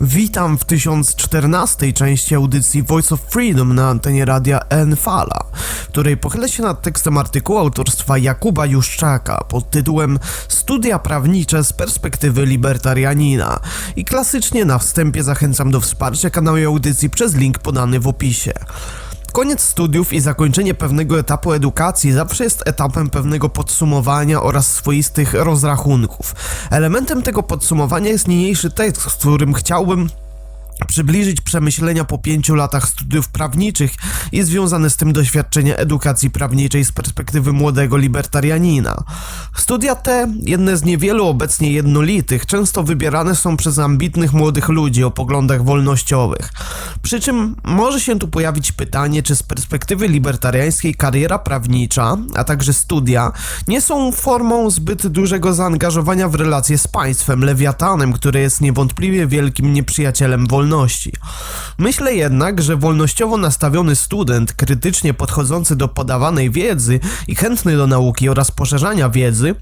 Witam w 1014 części audycji Voice of Freedom na antenie radia Enfala, w której pochylę się nad tekstem artykułu autorstwa Jakuba Juszczaka pod tytułem Studia prawnicze z perspektywy libertarianina. I klasycznie na wstępie zachęcam do wsparcia kanału i audycji przez link podany w opisie. Koniec studiów i zakończenie pewnego etapu edukacji zawsze jest etapem pewnego podsumowania oraz swoistych rozrachunków. Elementem tego podsumowania jest niniejszy tekst, w którym chciałbym przybliżyć przemyślenia po pięciu latach studiów prawniczych i związane z tym doświadczenia edukacji prawniczej z perspektywy młodego libertarianina. Studia te, jedne z niewielu obecnie jednolitych, często wybierane są przez ambitnych młodych ludzi o poglądach wolnościowych. Przy czym może się tu pojawić pytanie, czy z perspektywy libertariańskiej kariera prawnicza, a także studia, nie są formą zbyt dużego zaangażowania w relacje z państwem, lewiatanem, które jest niewątpliwie wielkim nieprzyjacielem wolności. Myślę jednak, że wolnościowo nastawiony student, krytycznie podchodzący do podawanej wiedzy i chętny do nauki oraz poszerzania wiedzy,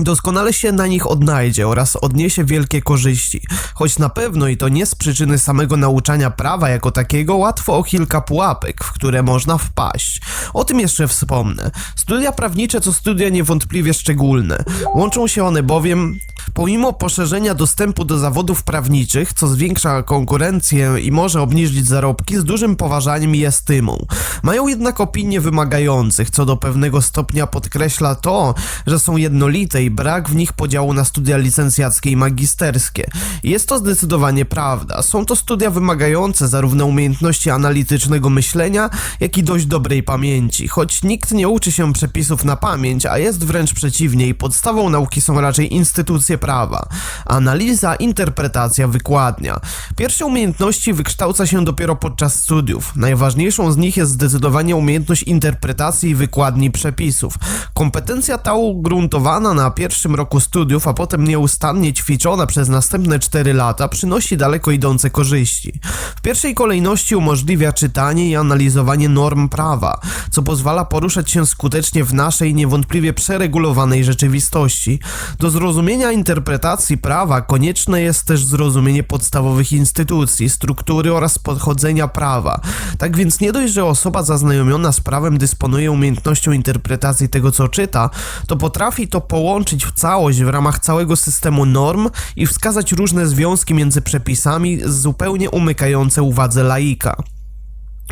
doskonale się na nich odnajdzie oraz odniesie wielkie korzyści, choć na pewno i to nie z przyczyny samego nauczania prawa jako takiego łatwo o kilka pułapek, w które można wpaść. O tym jeszcze wspomnę. Studia prawnicze to studia niewątpliwie szczególne. Łączą się one bowiem, pomimo poszerzenia dostępu do zawodów prawniczych, co zwiększa konkurencję i może obniżyć zarobki, z dużym poważaniem i estymą. Mają jednak opinie wymagających, co do pewnego stopnia podkreśla to, że są jednolite brak w nich podziału na studia licencjackie i magisterskie. Jest to zdecydowanie prawda. Są to studia wymagające zarówno umiejętności analitycznego myślenia, jak i dość dobrej pamięci, choć nikt nie uczy się przepisów na pamięć, a jest wręcz przeciwnie i podstawą nauki są raczej instytucje prawa. Analiza, interpretacja, wykładnia. Pierwsze umiejętności wykształca się dopiero podczas studiów. Najważniejszą z nich jest zdecydowanie umiejętność interpretacji i wykładni przepisów. Kompetencja ta ugruntowana na pierwszym roku studiów, a potem nieustannie ćwiczona przez następne 4 lata, przynosi daleko idące korzyści. W pierwszej kolejności umożliwia czytanie i analizowanie norm prawa, co pozwala poruszać się skutecznie w naszej niewątpliwie przeregulowanej rzeczywistości. Do zrozumienia interpretacji prawa konieczne jest też zrozumienie podstawowych instytucji, struktury oraz podchodzenia prawa. Tak więc nie dość, że osoba zaznajomiona z prawem dysponuje umiejętnością interpretacji tego, co czyta, to potrafi to połączyć w całość w ramach całego systemu norm i wskazać różne związki między przepisami zupełnie umykające uwadze laika.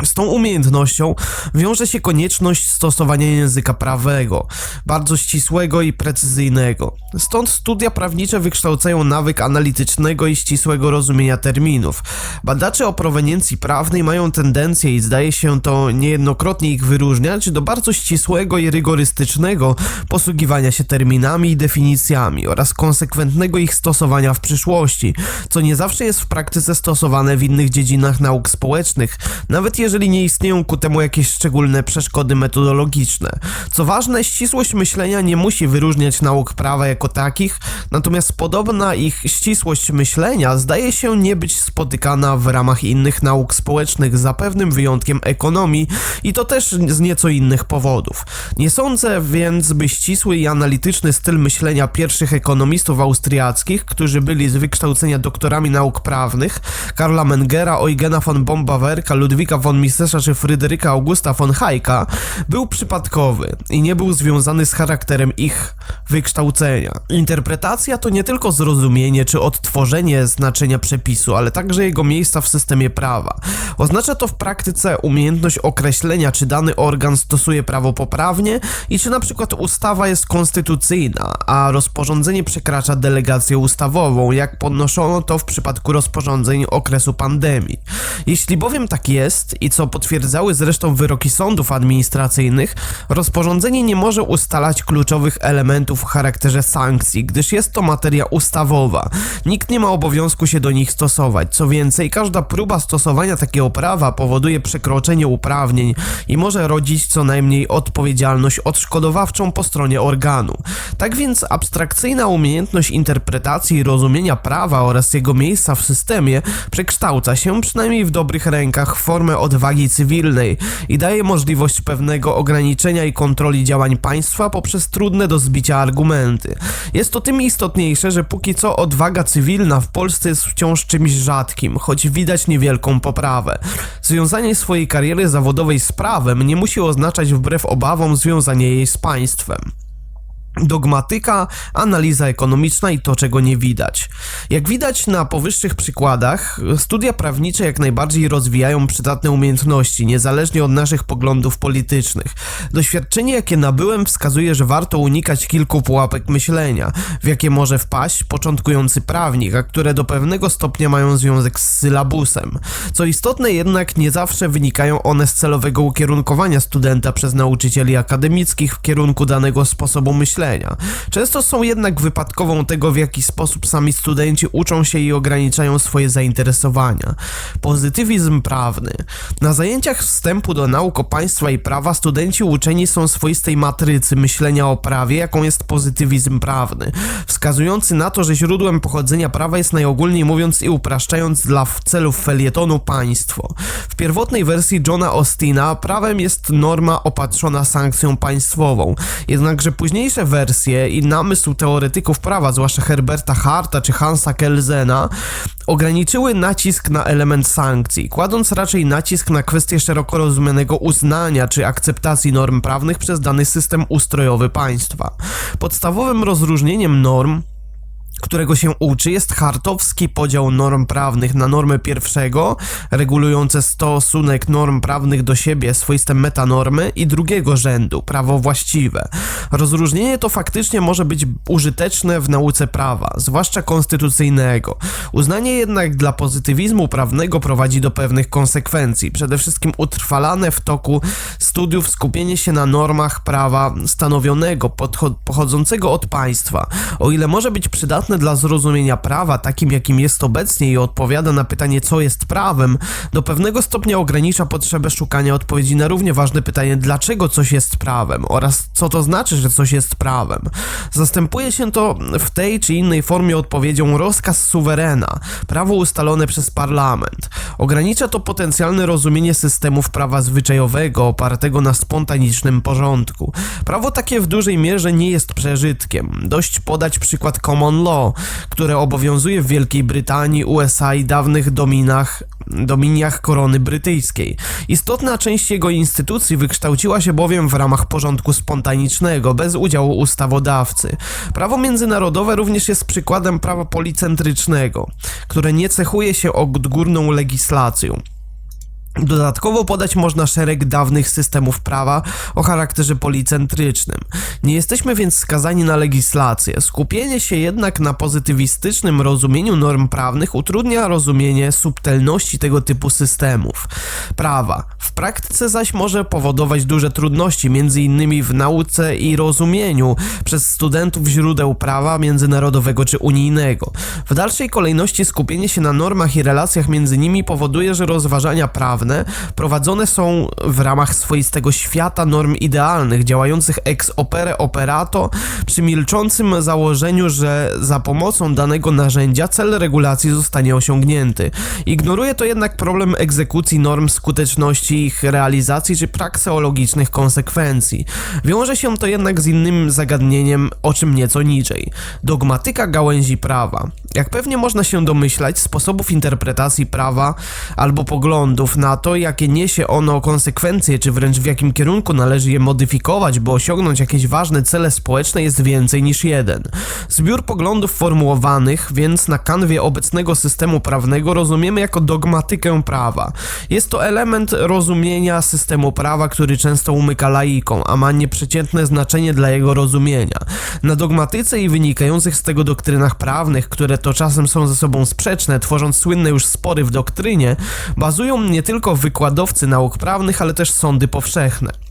Z tą umiejętnością wiąże się konieczność stosowania języka prawego, bardzo ścisłego i precyzyjnego. Stąd studia prawnicze wykształcają nawyk analitycznego i ścisłego rozumienia terminów. Badacze o proweniencji prawnej mają tendencję i zdaje się to niejednokrotnie ich wyróżniać do bardzo ścisłego i rygorystycznego posługiwania się terminami i definicjami oraz konsekwentnego ich stosowania w przyszłości, co nie zawsze jest w praktyce stosowane w innych dziedzinach nauk społecznych, nawet jeżeli nie istnieją ku temu jakieś szczególne przeszkody metodologiczne. Co ważne, ścisłość myślenia nie musi wyróżniać nauk prawa jako takich, natomiast podobna ich ścisłość myślenia zdaje się nie być spotykana w ramach innych nauk społecznych, za pewnym wyjątkiem ekonomii i to też z nieco innych powodów. Nie sądzę więc, by ścisły i analityczny styl myślenia pierwszych ekonomistów austriackich, którzy byli z wykształcenia doktorami nauk prawnych, Karla Mengera, Eugena von Bombawerka, Ludwika von Misesza czy Fryderyka Augusta von Hayka, był przypadkowy i nie był związany z charakterem ich wykształcenia. Interpretacja to nie tylko zrozumienie czy odtworzenie znaczenia przepisu, ale także jego miejsca w systemie prawa. Oznacza to w praktyce umiejętność określenia, czy dany organ stosuje prawo poprawnie i czy na przykład ustawa jest konstytucyjna, a rozporządzenie przekracza delegację ustawową, jak podnoszono to w przypadku rozporządzeń okresu pandemii. Jeśli bowiem tak jest i co potwierdzały zresztą wyroki sądów administracyjnych, rozporządzenie nie może ustalać kluczowych elementów w charakterze sankcji, gdyż jest to materia ustawowa. Nikt nie ma obowiązku się do nich stosować. Co więcej, każda próba stosowania takiego prawa powoduje przekroczenie uprawnień i może rodzić co najmniej odpowiedzialność odszkodowawczą po stronie organu. Tak więc abstrakcyjna umiejętność interpretacji i rozumienia prawa oraz jego miejsca w systemie przekształca się, przynajmniej w dobrych rękach, w formę od odwagi cywilnej i daje możliwość pewnego ograniczenia i kontroli działań państwa poprzez trudne do zbicia argumenty. Jest to tym istotniejsze, że póki co odwaga cywilna w Polsce jest wciąż czymś rzadkim, choć widać niewielką poprawę. Związanie swojej kariery zawodowej z prawem nie musi oznaczać wbrew obawom związanie jej z państwem. Dogmatyka, analiza ekonomiczna i to, czego nie widać. Jak widać na powyższych przykładach, studia prawnicze jak najbardziej rozwijają przydatne umiejętności, niezależnie od naszych poglądów politycznych. Doświadczenie, jakie nabyłem, wskazuje, że warto unikać kilku pułapek myślenia, w jakie może wpaść początkujący prawnik, a które do pewnego stopnia mają związek z sylabusem. Co istotne jednak, nie zawsze wynikają one z celowego ukierunkowania studenta przez nauczycieli akademickich w kierunku danego sposobu myślenia myślenia. Często są jednak wypadkową tego, w jaki sposób sami studenci uczą się i ograniczają swoje zainteresowania. Pozytywizm prawny. Na zajęciach wstępu do nauk o państwa i prawa studenci uczeni są swoistej matrycy myślenia o prawie, jaką jest pozytywizm prawny, wskazujący na to, że źródłem pochodzenia prawa jest najogólniej mówiąc i upraszczając dla celów felietonu państwo. W pierwotnej wersji Johna Austina prawem jest norma opatrzona sankcją państwową, jednakże późniejsze wersje i namysł teoretyków prawa, zwłaszcza Herberta Harta czy Hansa Kelzena, ograniczyły nacisk na element sankcji, kładąc raczej nacisk na kwestię szeroko rozumianego uznania czy akceptacji norm prawnych przez dany system ustrojowy państwa. Podstawowym rozróżnieniem norm którego się uczy, jest hartowski podział norm prawnych na normy pierwszego, regulujące stosunek norm prawnych do siebie, swoiste metanormy i drugiego rzędu, prawo właściwe. Rozróżnienie to faktycznie może być użyteczne w nauce prawa, zwłaszcza konstytucyjnego. Uznanie jednak dla pozytywizmu prawnego prowadzi do pewnych konsekwencji, przede wszystkim utrwalane w toku studiów skupienie się na normach prawa stanowionego, pochodzącego od państwa, o ile może być przydatne dla zrozumienia prawa, takim jakim jest obecnie i odpowiada na pytanie, co jest prawem, do pewnego stopnia ogranicza potrzebę szukania odpowiedzi na równie ważne pytanie, dlaczego coś jest prawem oraz co to znaczy, że coś jest prawem. Zastępuje się to w tej czy innej formie odpowiedzią rozkaz suwerena, prawo ustalone przez parlament. Ogranicza to potencjalne rozumienie systemów prawa zwyczajowego opartego na spontanicznym porządku. Prawo takie w dużej mierze nie jest przeżytkiem. Dość podać przykład common law, które obowiązuje w Wielkiej Brytanii, USA i dawnych dominach, dominiach korony brytyjskiej. Istotna część jego instytucji wykształciła się bowiem w ramach porządku spontanicznego, bez udziału ustawodawcy. Prawo międzynarodowe również jest przykładem prawa policentrycznego, które nie cechuje się odgórną legislacją. Dodatkowo podać można szereg dawnych systemów prawa o charakterze policentrycznym. Nie jesteśmy więc skazani na legislację. Skupienie się jednak na pozytywistycznym rozumieniu norm prawnych utrudnia rozumienie subtelności tego typu systemów prawa. W praktyce zaś może powodować duże trudności, m.in. w nauce i rozumieniu przez studentów źródeł prawa międzynarodowego czy unijnego. W dalszej kolejności skupienie się na normach i relacjach między nimi powoduje, że rozważania prawne prawne prowadzone są w ramach swoistego świata norm idealnych, działających ex opere operato, przy milczącym założeniu, że za pomocą danego narzędzia cel regulacji zostanie osiągnięty. Ignoruje to jednak problem egzekucji norm, skuteczności ich realizacji czy prakseologicznych konsekwencji. Wiąże się to jednak z innym zagadnieniem, o czym nieco niżej. Dogmatyka gałęzi prawa. Jak pewnie można się domyślać, sposobów interpretacji prawa albo poglądów na to, jakie niesie ono konsekwencje, czy wręcz w jakim kierunku należy je modyfikować, by osiągnąć jakieś ważne cele społeczne, jest więcej niż jeden. Zbiór poglądów formułowanych więc na kanwie obecnego systemu prawnego rozumiemy jako dogmatykę prawa. Jest to element rozumienia systemu prawa, który często umyka laikom, a ma nieprzeciętne znaczenie dla jego rozumienia. Na dogmatyce i wynikających z tego doktrynach prawnych, które to czasem są ze sobą sprzeczne, tworząc słynne już spory w doktrynie, bazują nie tylko wykładowcy nauk prawnych, ale też sądy powszechne.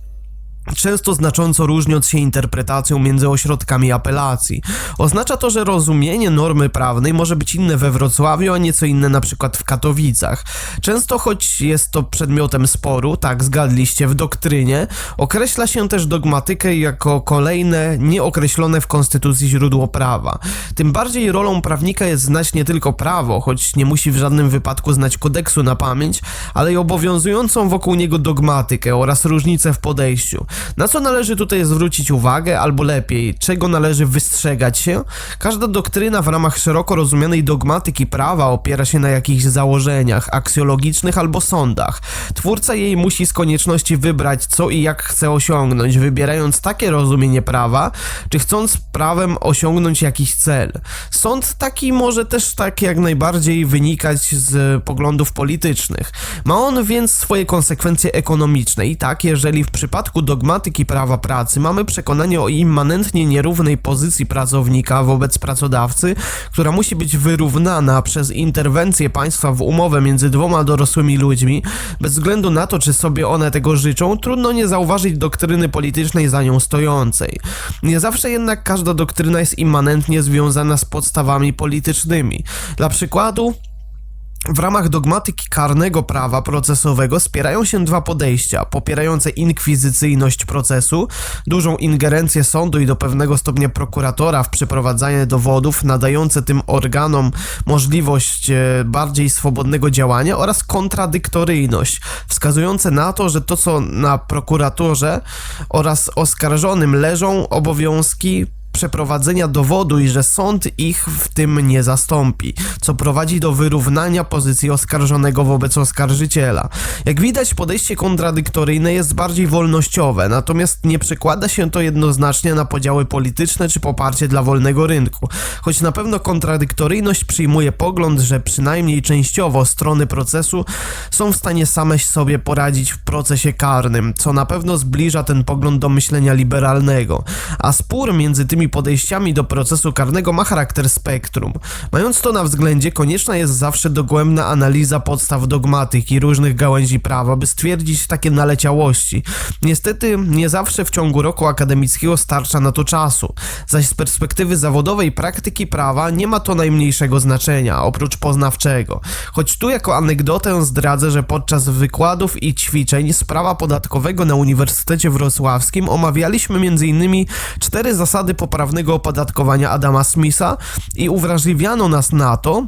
Często znacząco różniąc się interpretacją między ośrodkami apelacji. Oznacza to, że rozumienie normy prawnej może być inne we Wrocławiu, a nieco inne na przykład w Katowicach. Często, choć jest to przedmiotem sporu, tak zgadliście, w doktrynie, określa się też dogmatykę jako kolejne, nieokreślone w Konstytucji źródło prawa. Tym bardziej rolą prawnika jest znać nie tylko prawo, choć nie musi w żadnym wypadku znać kodeksu na pamięć, ale i obowiązującą wokół niego dogmatykę oraz różnice w podejściu. Na co należy tutaj zwrócić uwagę, albo lepiej, czego należy wystrzegać się? Każda doktryna w ramach szeroko rozumianej dogmatyki prawa opiera się na jakichś założeniach aksjologicznych albo sądach. Twórca jej musi z konieczności wybrać, co i jak chce osiągnąć, wybierając takie rozumienie prawa, czy chcąc prawem osiągnąć jakiś cel. Sąd taki może też tak jak najbardziej wynikać z poglądów politycznych. Ma on więc swoje konsekwencje ekonomiczne i tak, jeżeli w przypadku dogmatyki prawa pracy mamy przekonanie o immanentnie nierównej pozycji pracownika wobec pracodawcy, która musi być wyrównana przez interwencję państwa w umowę między dwoma dorosłymi ludźmi, bez względu na to, czy sobie one tego życzą, trudno nie zauważyć doktryny politycznej za nią stojącej. Nie zawsze jednak każda doktryna jest immanentnie związana z podstawami politycznymi. Dla przykładu, w ramach dogmatyki karnego prawa procesowego spierają się dwa podejścia, popierające inkwizycyjność procesu, dużą ingerencję sądu i do pewnego stopnia prokuratora w przeprowadzanie dowodów, nadające tym organom możliwość e, bardziej swobodnego działania oraz kontradyktoryjność, wskazujące na to, że to co na prokuratorze oraz oskarżonym leżą obowiązki przeprowadzenia dowodu i że sąd ich w tym nie zastąpi, co prowadzi do wyrównania pozycji oskarżonego wobec oskarżyciela. Jak widać, podejście kontradyktoryjne jest bardziej wolnościowe, natomiast nie przekłada się to jednoznacznie na podziały polityczne czy poparcie dla wolnego rynku. Choć na pewno kontradyktoryjność przyjmuje pogląd, że przynajmniej częściowo strony procesu są w stanie same sobie poradzić w procesie karnym, co na pewno zbliża ten pogląd do myślenia liberalnego. A spór między tymi podejściami do procesu karnego ma charakter spektrum. Mając to na względzie, konieczna jest zawsze dogłębna analiza podstaw dogmatyki różnych gałęzi prawa, by stwierdzić takie naleciałości. Niestety, nie zawsze w ciągu roku akademickiego starcza na to czasu, zaś z perspektywy zawodowej praktyki prawa nie ma to najmniejszego znaczenia, oprócz poznawczego. Choć tu jako anegdotę zdradzę, że podczas wykładów i ćwiczeń z prawa podatkowego na Uniwersytecie Wrocławskim omawialiśmy m.in. cztery zasady poprawnego opodatkowania Adama Smitha i uwrażliwiano nas na to,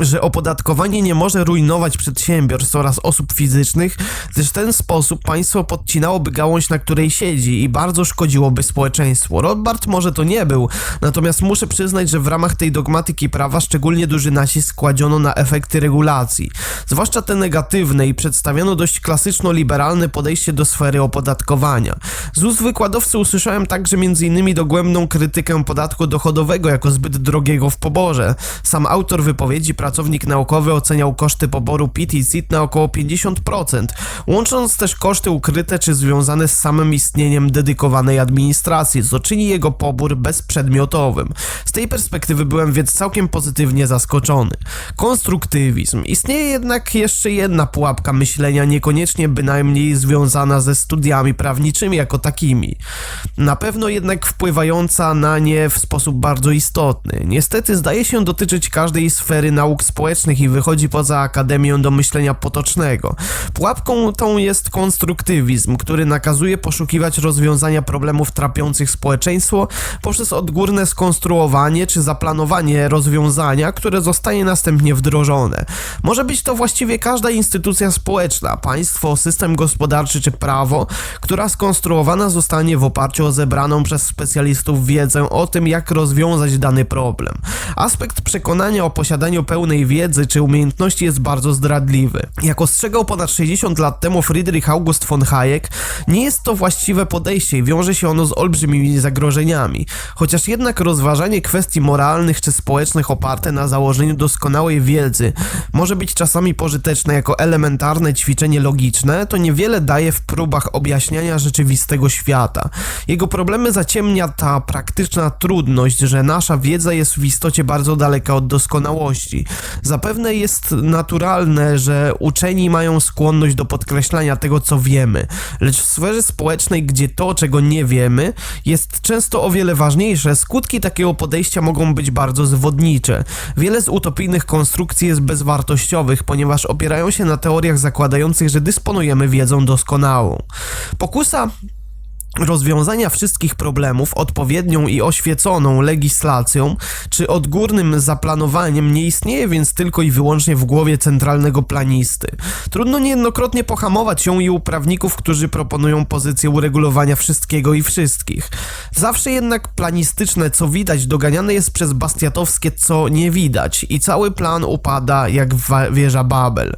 że opodatkowanie nie może rujnować przedsiębiorstw oraz osób fizycznych, gdyż w ten sposób państwo podcinałoby gałąź, na której siedzi i bardzo szkodziłoby społeczeństwu. Rothbard może to nie był, natomiast muszę przyznać, że w ramach tej dogmatyki prawa szczególnie duży nacisk kładziono na efekty regulacji, zwłaszcza te negatywne i przedstawiono dość klasyczno-liberalne podejście do sfery opodatkowania. Z ust wykładowcy usłyszałem także m.in. dogłębną krytykę podatku dochodowego jako zbyt drogiego w poborze. Sam autor wypowiedzi pracownik naukowy oceniał koszty poboru PIT i CIT na około 50%, łącząc też koszty ukryte czy związane z samym istnieniem dedykowanej administracji, co czyni jego pobór bezprzedmiotowym. Z tej perspektywy byłem więc całkiem pozytywnie zaskoczony. Konstruktywizm. Istnieje jednak jeszcze jedna pułapka myślenia, niekoniecznie bynajmniej związana ze studiami prawniczymi jako takimi. Na pewno jednak wpływająca na nie w sposób bardzo istotny. Niestety zdaje się dotyczyć każdej sfery nauk społecznych i wychodzi poza akademię do myślenia potocznego. Pułapką tą jest konstruktywizm, który nakazuje poszukiwać rozwiązania problemów trapiących społeczeństwo poprzez odgórne skonstruowanie czy zaplanowanie rozwiązania, które zostanie następnie wdrożone. Może być to właściwie każda instytucja społeczna, państwo, system gospodarczy czy prawo, która skonstruowana zostanie w oparciu o zebraną przez specjalistów wiedzę o tym, jak rozwiązać dany problem. Aspekt przekonania o posiadaniu pełnej wiedzy czy umiejętności jest bardzo zdradliwy. Jak ostrzegał ponad 60 lat temu Friedrich August von Hayek, nie jest to właściwe podejście i wiąże się ono z olbrzymimi zagrożeniami. Chociaż jednak rozważanie kwestii moralnych czy społecznych oparte na założeniu doskonałej wiedzy może być czasami pożyteczne jako elementarne ćwiczenie logiczne, to niewiele daje w próbach objaśniania rzeczywistego świata. Jego problemy zaciemnia ta praktyczna trudność, że nasza wiedza jest w istocie bardzo daleka od doskonałości. Zapewne jest naturalne, że uczeni mają skłonność do podkreślania tego, co wiemy, lecz w sferze społecznej, gdzie to, czego nie wiemy, jest często o wiele ważniejsze, skutki takiego podejścia mogą być bardzo zwodnicze. Wiele z utopijnych konstrukcji jest bezwartościowych, ponieważ opierają się na teoriach zakładających, że dysponujemy wiedzą doskonałą. Pokusa rozwiązania wszystkich problemów odpowiednią i oświeconą legislacją czy odgórnym zaplanowaniem nie istnieje więc tylko i wyłącznie w głowie centralnego planisty. Trudno niejednokrotnie pohamować ją i u prawników, którzy proponują pozycję uregulowania wszystkiego i wszystkich. Zawsze jednak planistyczne co widać doganiane jest przez bastiatowskie co nie widać i cały plan upada jak wieża Babel.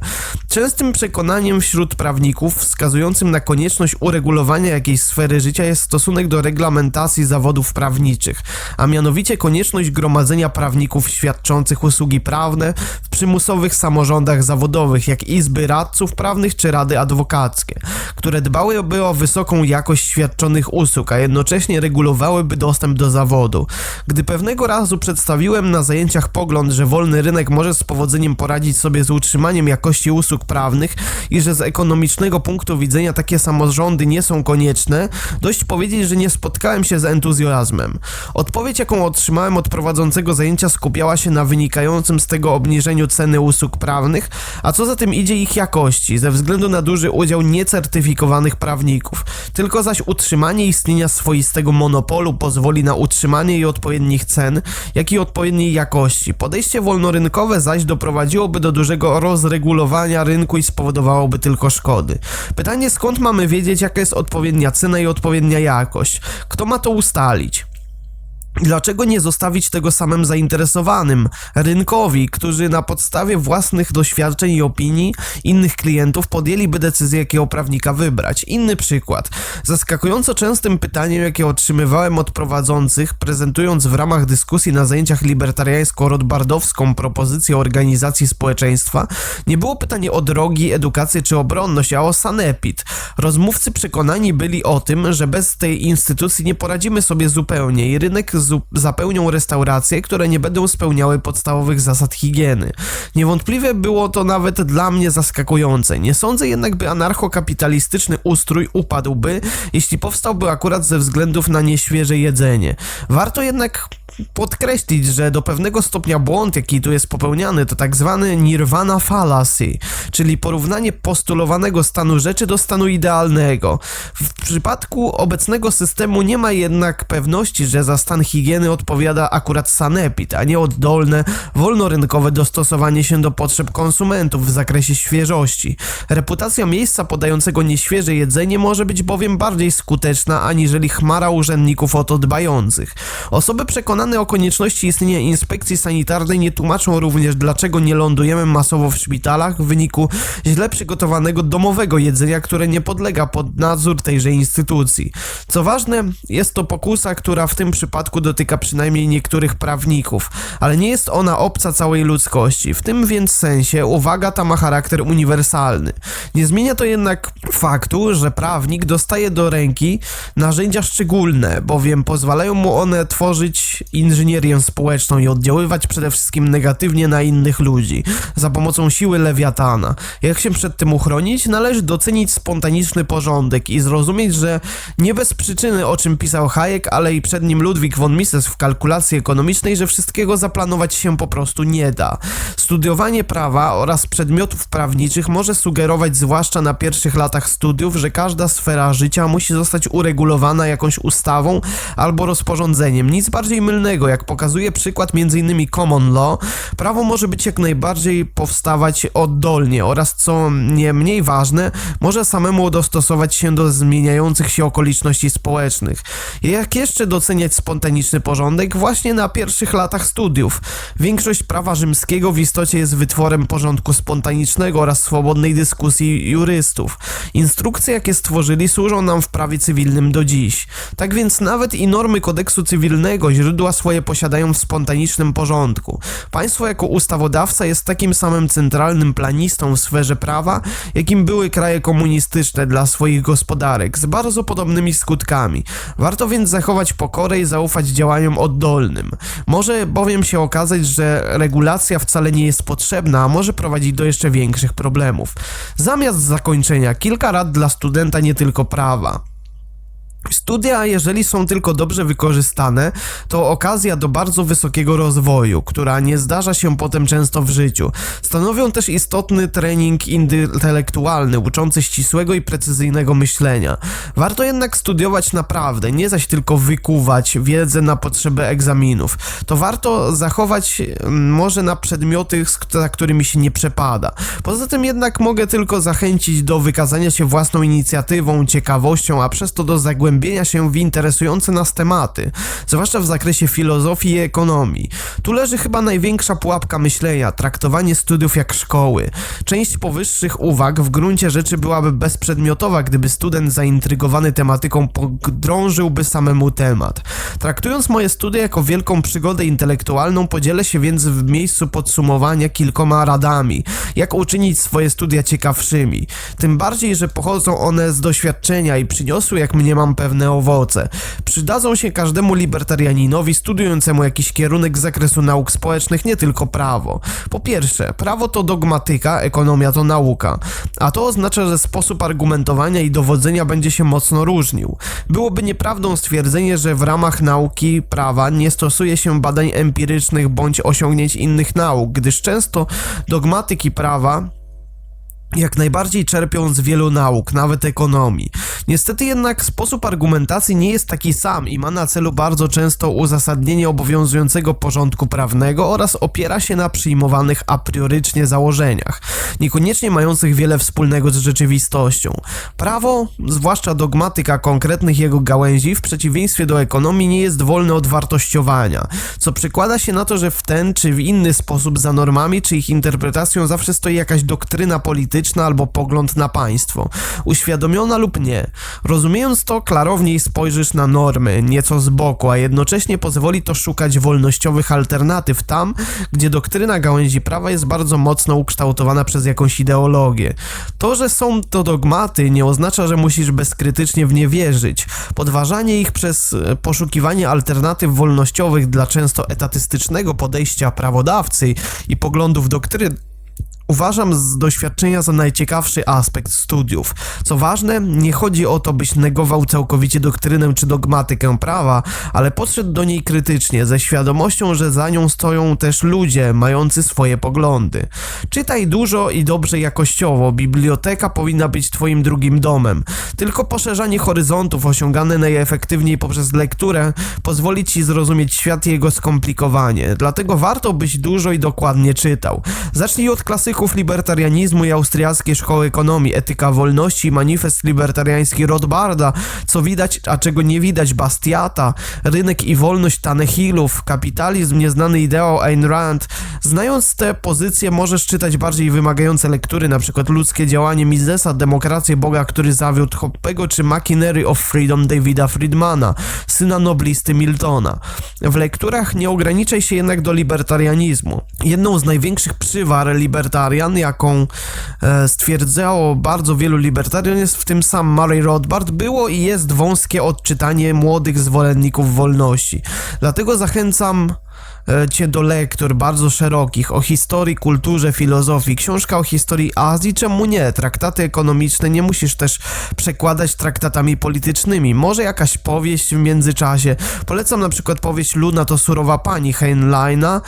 Częstym przekonaniem wśród prawników wskazującym na konieczność uregulowania jakiejś sfery życia życia jest stosunek do reglamentacji zawodów prawniczych, a mianowicie konieczność gromadzenia prawników świadczących usługi prawne w przymusowych samorządach zawodowych, jak izby radców prawnych czy rady adwokackie, które dbałyby o wysoką jakość świadczonych usług, a jednocześnie regulowałyby dostęp do zawodu. Gdy pewnego razu przedstawiłem na zajęciach pogląd, że wolny rynek może z powodzeniem poradzić sobie z utrzymaniem jakości usług prawnych i że z ekonomicznego punktu widzenia takie samorządy nie są konieczne, Dość powiedzieć, że nie spotkałem się z entuzjazmem. Odpowiedź, jaką otrzymałem od prowadzącego zajęcia, skupiała się na wynikającym z tego obniżeniu ceny usług prawnych, a co za tym idzie ich jakości, ze względu na duży udział niecertyfikowanych prawników. Tylko zaś utrzymanie istnienia swoistego monopolu pozwoli na utrzymanie i odpowiednich cen, jak i odpowiedniej jakości. Podejście wolnorynkowe zaś doprowadziłoby do dużego rozregulowania rynku i spowodowałoby tylko szkody. Pytanie, skąd mamy wiedzieć, jaka jest odpowiednia cena i odpowiednia odpowiednia jakość. Kto ma to ustalić? Dlaczego nie zostawić tego samym zainteresowanym, rynkowi, którzy na podstawie własnych doświadczeń i opinii innych klientów podjęliby decyzję, jakiego prawnika wybrać? Inny przykład. Zaskakująco częstym pytaniem, jakie otrzymywałem od prowadzących, prezentując w ramach dyskusji na zajęciach libertariańsko-rodbardowską propozycję organizacji społeczeństwa, nie było pytanie o drogi, edukację czy obronność, a o sanepid. Rozmówcy przekonani byli o tym, że bez tej instytucji nie poradzimy sobie zupełnie i rynek zapełnią restauracje, które nie będą spełniały podstawowych zasad higieny. Niewątpliwie było to nawet dla mnie zaskakujące. Nie sądzę jednak, by anarchokapitalistyczny ustrój upadłby, jeśli powstałby akurat ze względów na nieświeże jedzenie. Warto jednak podkreślić, że do pewnego stopnia błąd, jaki tu jest popełniany, to tak zwany nirvana fallacy, czyli porównanie postulowanego stanu rzeczy do stanu idealnego. W przypadku obecnego systemu nie ma jednak pewności, że za stan higieny odpowiada akurat sanepid, a nie oddolne, wolnorynkowe dostosowanie się do potrzeb konsumentów w zakresie świeżości. Reputacja miejsca podającego nieświeże jedzenie może być bowiem bardziej skuteczna aniżeli chmara urzędników o to dbających. Osoby przekonane o konieczności istnienia inspekcji sanitarnej nie tłumaczą również, dlaczego nie lądujemy masowo w szpitalach w wyniku źle przygotowanego domowego jedzenia, które nie podlega pod nadzór tejże instytucji. Co ważne, jest to pokusa, która w tym przypadku dotyka przynajmniej niektórych prawników, ale nie jest ona obca całej ludzkości. W tym więc sensie uwaga ta ma charakter uniwersalny. Nie zmienia to jednak faktu, że prawnik dostaje do ręki narzędzia szczególne, bowiem pozwalają mu one tworzyć inżynierię społeczną i oddziaływać przede wszystkim negatywnie na innych ludzi za pomocą siły lewiatana. Jak się przed tym uchronić? Należy docenić spontaniczny porządek i zrozumieć, że nie bez przyczyny, o czym pisał Hayek, ale i przed nim Ludwik von Mises w kalkulacji ekonomicznej, że wszystkiego zaplanować się po prostu nie da. Studiowanie prawa oraz przedmiotów prawniczych może sugerować, zwłaszcza na pierwszych latach studiów, że każda sfera życia musi zostać uregulowana jakąś ustawą albo rozporządzeniem. Nic bardziej mylnego jak pokazuje przykład m.in. common law, prawo może być jak najbardziej powstawać oddolnie oraz co nie mniej ważne, może samemu dostosować się do zmieniających się okoliczności społecznych. Jak jeszcze doceniać spontaniczny porządek? Właśnie na pierwszych latach studiów. Większość prawa rzymskiego w istocie jest wytworem porządku spontanicznego oraz swobodnej dyskusji jurystów. Instrukcje, jakie stworzyli, służą nam w prawie cywilnym do dziś. Tak więc nawet i normy kodeksu cywilnego, źródła źródła swoje posiadają w spontanicznym porządku. Państwo jako ustawodawca jest takim samym centralnym planistą w sferze prawa, jakim były kraje komunistyczne dla swoich gospodarek, z bardzo podobnymi skutkami. Warto więc zachować pokorę i zaufać działaniom oddolnym. Może bowiem się okazać, że regulacja wcale nie jest potrzebna, a może prowadzić do jeszcze większych problemów. Zamiast zakończenia, kilka rad dla studenta nie tylko prawa. Studia, jeżeli są tylko dobrze wykorzystane, to okazja do bardzo wysokiego rozwoju, która nie zdarza się potem często w życiu. Stanowią też istotny trening intelektualny, uczący ścisłego i precyzyjnego myślenia. Warto jednak studiować naprawdę, nie zaś tylko wykuwać wiedzę na potrzeby egzaminów. To warto zachować mm, może na przedmioty, za którymi się nie przepada. Poza tym jednak mogę tylko zachęcić do wykazania się własną inicjatywą, ciekawością, a przez to do zagłębienia zagłębienia się w interesujące nas tematy, zwłaszcza w zakresie filozofii i ekonomii. Tu leży chyba największa pułapka myślenia, traktowanie studiów jak szkoły. Część powyższych uwag w gruncie rzeczy byłaby bezprzedmiotowa, gdyby student zaintrygowany tematyką podrążyłby samemu temat. Traktując moje studia jako wielką przygodę intelektualną, podzielę się więc w miejscu podsumowania kilkoma radami, jak uczynić swoje studia ciekawszymi. Tym bardziej, że pochodzą one z doświadczenia i przyniosły, jak mnie mam pewne owoce. Przydadzą się każdemu libertarianinowi studiującemu jakiś kierunek z zakresu nauk społecznych, nie tylko prawo. Po pierwsze, prawo to dogmatyka, ekonomia to nauka, a to oznacza, że sposób argumentowania i dowodzenia będzie się mocno różnił. Byłoby nieprawdą stwierdzenie, że w ramach nauki prawa nie stosuje się badań empirycznych bądź osiągnięć innych nauk, gdyż często dogmatyki prawa jak najbardziej czerpią z wielu nauk, nawet ekonomii. Niestety jednak sposób argumentacji nie jest taki sam i ma na celu bardzo często uzasadnienie obowiązującego porządku prawnego oraz opiera się na przyjmowanych a priorycznie założeniach, niekoniecznie mających wiele wspólnego z rzeczywistością. Prawo, zwłaszcza dogmatyka konkretnych jego gałęzi, w przeciwieństwie do ekonomii nie jest wolne od wartościowania, co przekłada się na to, że w ten czy w inny sposób za normami czy ich interpretacją zawsze stoi jakaś doktryna polityczna, albo pogląd na państwo, uświadomiona lub nie. Rozumiejąc to, klarowniej spojrzysz na normy, nieco z boku, a jednocześnie pozwoli to szukać wolnościowych alternatyw tam, gdzie doktryna gałęzi prawa jest bardzo mocno ukształtowana przez jakąś ideologię. To, że są to dogmaty, nie oznacza, że musisz bezkrytycznie w nie wierzyć. Podważanie ich przez e, poszukiwanie alternatyw wolnościowych dla często etatystycznego podejścia prawodawcy i poglądów doktryny Uważam z doświadczenia za najciekawszy aspekt studiów. Co ważne, nie chodzi o to, byś negował całkowicie doktrynę czy dogmatykę prawa, ale podszedł do niej krytycznie, ze świadomością, że za nią stoją też ludzie mający swoje poglądy. Czytaj dużo i dobrze jakościowo, biblioteka powinna być twoim drugim domem. Tylko poszerzanie horyzontów osiągane najefektywniej poprzez lekturę pozwoli ci zrozumieć świat i jego skomplikowanie. Dlatego warto byś dużo i dokładnie czytał. Zacznij od klasyków libertarianizmu i austriackiej szkoły ekonomii, etyka wolności, manifest libertariański Rothbarda, co widać, a czego nie widać Bastiata, rynek i wolność Tanehilów, kapitalizm, nieznany ideał Ayn Rand. Znając te pozycje możesz czytać bardziej wymagające lektury, np. ludzkie działanie Misesa, demokrację Boga, który zawiódł Hoppego, czy Machinery of Freedom Davida Friedmana, syna noblisty Miltona. W lekturach nie ograniczaj się jednak do libertarianizmu. Jedną z największych przywar libertarianizmu libertarian, jaką e, stwierdzało bardzo wielu libertarian, jest w tym sam Murray Rothbard, było i jest wąskie odczytanie młodych zwolenników wolności. Dlatego zachęcam cię do lektur bardzo szerokich o historii, kulturze, filozofii, książka o historii Azji, czemu nie? Traktaty ekonomiczne nie musisz też przekładać traktatami politycznymi. Może jakaś powieść w międzyczasie. Polecam na przykład powieść Luna to surowa pani Heinleina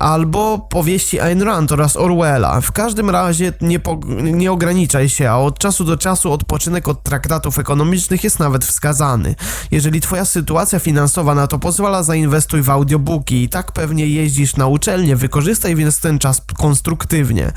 albo powieści Ayn Rand oraz Orwella. W każdym razie nie, nie ograniczaj się, a od czasu do czasu odpoczynek od traktatów ekonomicznych jest nawet wskazany. Jeżeli twoja sytuacja finansowa na to pozwala, zainwestuj w audiobooki i tak pewnie jeździsz na uczelnię, wykorzystaj więc ten czas konstruktywnie.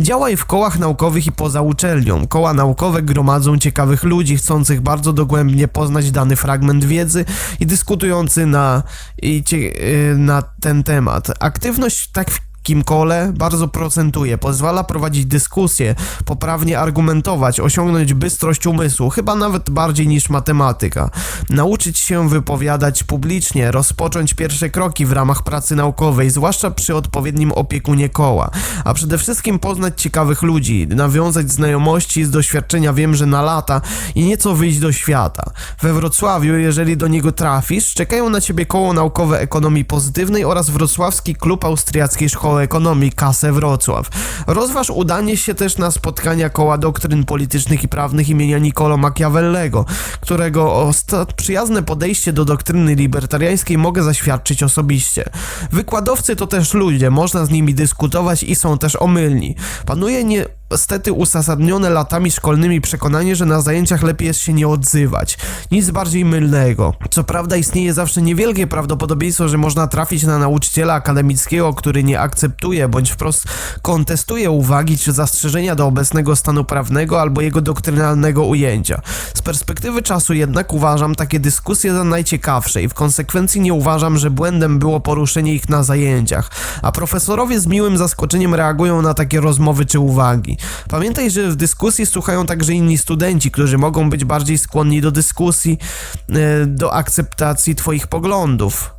Działaj w kołach naukowych i poza uczelnią. Koła naukowe gromadzą ciekawych ludzi, chcących bardzo dogłębnie poznać dany fragment wiedzy i dyskutujący na, i y, na ten temat. Aktywność tak Kim Cole bardzo procentuje, pozwala prowadzić dyskusje, poprawnie argumentować, osiągnąć bystrość umysłu, chyba nawet bardziej niż matematyka. Nauczyć się wypowiadać publicznie, rozpocząć pierwsze kroki w ramach pracy naukowej, zwłaszcza przy odpowiednim opiekunie koła, a przede wszystkim poznać ciekawych ludzi, nawiązać znajomości z doświadczenia wiem, że na lata i nieco wyjść do świata. We Wrocławiu, jeżeli do niego trafisz, czekają na ciebie koło naukowe ekonomii pozytywnej oraz Wrocławski Klub Austriackiej Szkoły Ekonomii KASE Wrocław. Rozważ udanie się też na spotkania koła doktryn politycznych i prawnych imienia Niccolo Machiavellego, którego przyjazne podejście do doktryny libertariańskiej mogę zaświadczyć osobiście. Wykładowcy to też ludzie, można z nimi dyskutować i są też omylni. Panuje niestety uzasadnione latami szkolnymi przekonanie, że na zajęciach lepiej jest się nie odzywać. Nic bardziej mylnego. Co prawda istnieje zawsze niewielkie prawdopodobieństwo, że można trafić na nauczyciela akademickiego, który nie akceptuje bądź wprost kontestuje uwagi czy zastrzeżenia do obecnego stanu prawnego albo jego doktrynalnego ujęcia. Z perspektywy czasu jednak uważam takie dyskusje za najciekawsze i w konsekwencji nie uważam, że błędem było poruszenie ich na zajęciach, a profesorowie z miłym zaskoczeniem reagują na takie rozmowy czy uwagi. Pamiętaj, że w dyskusji słuchają także inni studenci, którzy mogą być bardziej skłonni do dyskusji, e, do akceptacji Twoich poglądów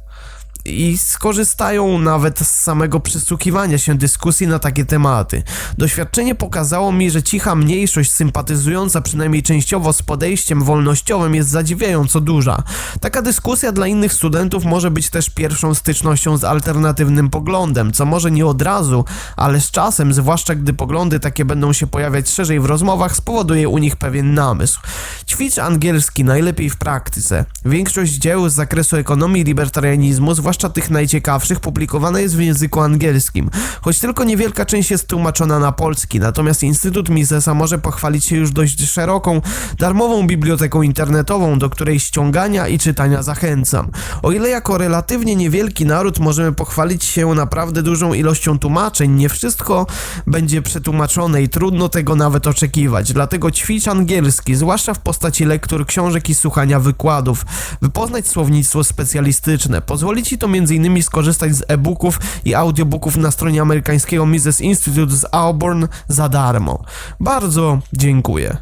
i skorzystają nawet z samego przysłuchiwania się dyskusji na takie tematy. Doświadczenie pokazało mi, że cicha mniejszość sympatyzująca przynajmniej częściowo z podejściem wolnościowym jest zadziwiająco duża. Taka dyskusja dla innych studentów może być też pierwszą stycznością z alternatywnym poglądem, co może nie od razu, ale z czasem, zwłaszcza gdy poglądy takie będą się pojawiać szerzej w rozmowach, spowoduje u nich pewien namysł. Ćwicz angielski najlepiej w praktyce. Większość dzieł z zakresu ekonomii libertarianizmu, zwłaszcza tych najciekawszych, publikowana jest w języku angielskim, choć tylko niewielka część jest tłumaczona na polski, natomiast Instytut Misesa może pochwalić się już dość szeroką, darmową biblioteką internetową, do której ściągania i czytania zachęcam. O ile jako relatywnie niewielki naród możemy pochwalić się naprawdę dużą ilością tłumaczeń, nie wszystko będzie przetłumaczone i trudno tego nawet oczekiwać, dlatego ćwicz angielski, zwłaszcza w postaci lektur, książek i słuchania wykładów, wypoznać słownictwo specjalistyczne, pozwoli ci to m.in. skorzystać z e-booków i audiobooków na stronie amerykańskiego Mises Institute z Auburn za darmo. Bardzo dziękuję.